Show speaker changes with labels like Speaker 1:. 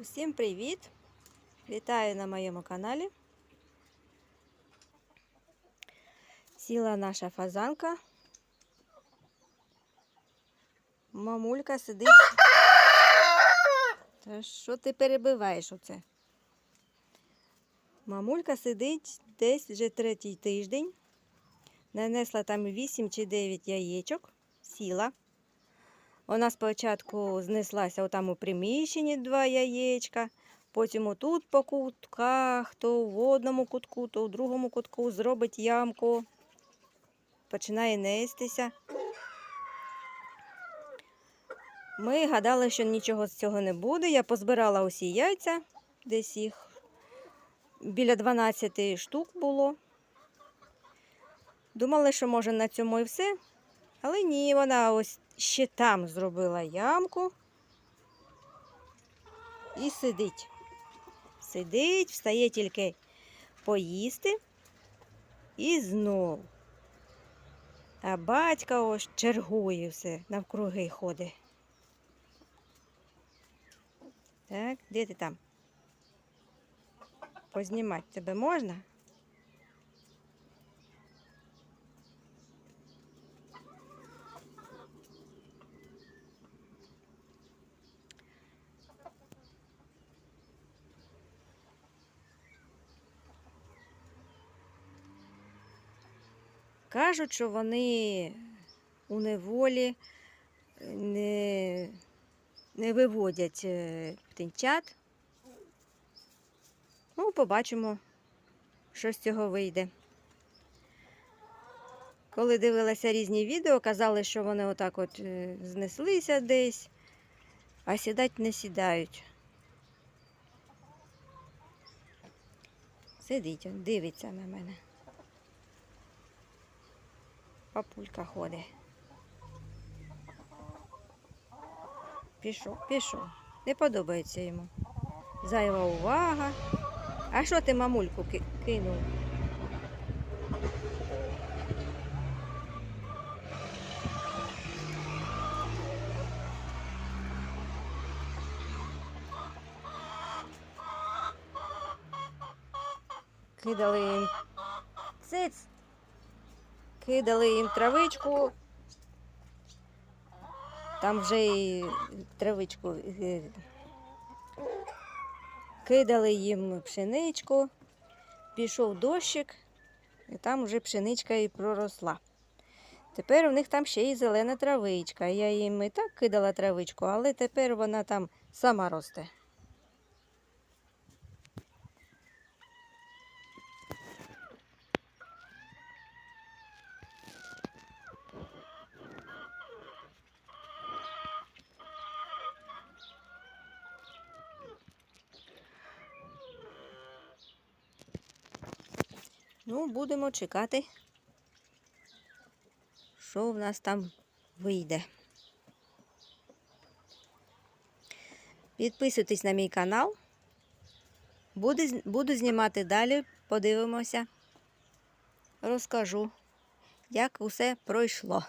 Speaker 1: Усім привіт! Вітаю на моєму каналі. Сіла наша фазанка. Мамулька сидить. Та що ти перебиваєш оце? Мамулька сидить десь вже третій тиждень. Нанесла там 8 чи 9 яєчок, сіла. Вона спочатку знеслася отам у приміщенні два яєчка, потім отут по кутках, то в одному кутку, то в другому кутку зробить ямку, починає нестися. Ми гадали, що нічого з цього не буде. Я позбирала усі яйця, десь їх біля 12 штук було. Думали, що може на цьому і все. Але ні, вона ось ще там зробила ямку і сидить. Сидить, встає тільки поїсти і знов. А батька ось чергує все, навкруги ходить. Так, де ти там? Познімати тебе можна? Кажуть, що вони у неволі не, не виводять е, птенчат. Ну, побачимо, що з цього вийде. Коли дивилася різні відео, казали, що вони отак от е, знеслися десь, а сідати не сідають. Сидить, дивиться на мене. Папулька ходить. Пішов, пішов. Не подобається йому. Зайва увага. А що ти мамульку кинув? Кидали їм циц, кидали їм травичку. Там вже і травичку кидали їм пшеничку, пішов дощик, і там вже пшеничка і проросла. Тепер у них там ще й зелена травичка. Я їм і так кидала травичку, але тепер вона там сама росте. Ну, будемо чекати, що в нас там вийде. Підписуйтесь на мій канал. Буду, буду знімати далі, подивимося, розкажу, як усе пройшло.